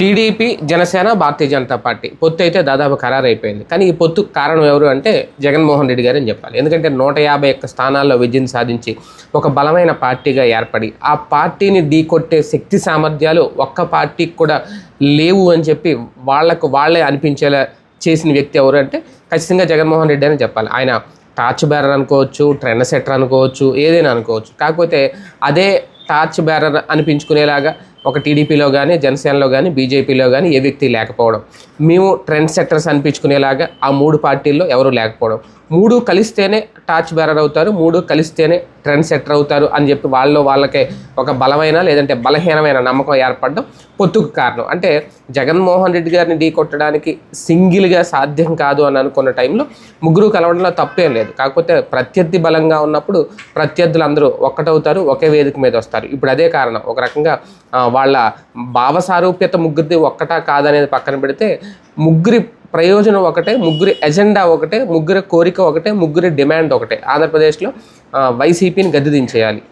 TDP Janasena Bharatiya Janata party. పొత్తు అయితే దాదాపు ఖరారు అయిపోయింది కానీ ఈ పొత్తు కారణం ఎవరు అంటే జగన్మోహన్ రెడ్డి గారు అని చెప్పాలి. ఎందుకంటే నూట యాభై ఒక్క స్థానాల్లో విజయం సాధించి ఒక బలమైన పార్టీగా ఏర్పడి ఆ పార్టీని ఢీకొట్టే శక్తి సామర్థ్యాలు ఒక్క పార్టీకి కూడా లేవు అని చెప్పి వాళ్ళకు వాళ్ళే అనిపించేలా చేసిన వ్యక్తి ఎవరు అంటే ఖచ్చితంగా జగన్మోహన్ రెడ్డి అని చెప్పాలి. ఆయన టార్చ్ బ్యారర్ అనుకోవచ్చు ట్రెండ్ సెటర్ అనుకోవచ్చు ఏదైనా అనుకోవచ్చు. కాకపోతే అదే టార్చ్ బ్యారర్ అనిపించుకునేలాగా ఒక టీడీపీలో కానీ జనసేనలో కానీ బీజేపీలో కానీ ఏ వ్యక్తి లేకపోవడం. మేము ట్రెండ్ సెక్టర్స్ అనిపించుకునేలాగా ఆ మూడు పార్టీల్లో ఎవరు లేకపోవడం. మూడు కలిస్తేనే టార్చ్ బేరర్ అవుతారు మూడు కలిస్తేనే ట్రెండ్ సెక్టర్ అవుతారు అని చెప్పి వాళ్ళు వాళ్ళకే ఒక బలమైన లేదంటే బలహీనమైన నమ్మకం ఏర్పడడం పొత్తుకు కారణం. అంటే జగన్మోహన్ రెడ్డి గారిని ఢీ కొట్టడానికి సింగిల్గా సాధ్యం కాదు అని అనుకున్న టైంలో ముగ్గురు కలవడంలో తప్పేం లేదు. కాకపోతే ప్రత్యర్థి బలంగా ఉన్నప్పుడు ప్రత్యర్థులు అందరూ ఒక్కటవుతారు ఒకే వేదిక మీద వస్తారు. ఇప్పుడు అదే కారణం. ఒక రకంగా వాళ్ళ భావ సారూప్యత ముగ్గురిది ఒక్కటా కాదనేది పక్కన పెడితే ముగ్గురి ప్రయోజనం ఒకటే ముగ్గురి ఎజెండా ఒకటే ముగ్గురి కోరిక ఒకటే ముగ్గురి డిమాండ్ ఒకటే. ఆంధ్రప్రదేశ్లో వైసీపీని గద్దె దించేయాలి.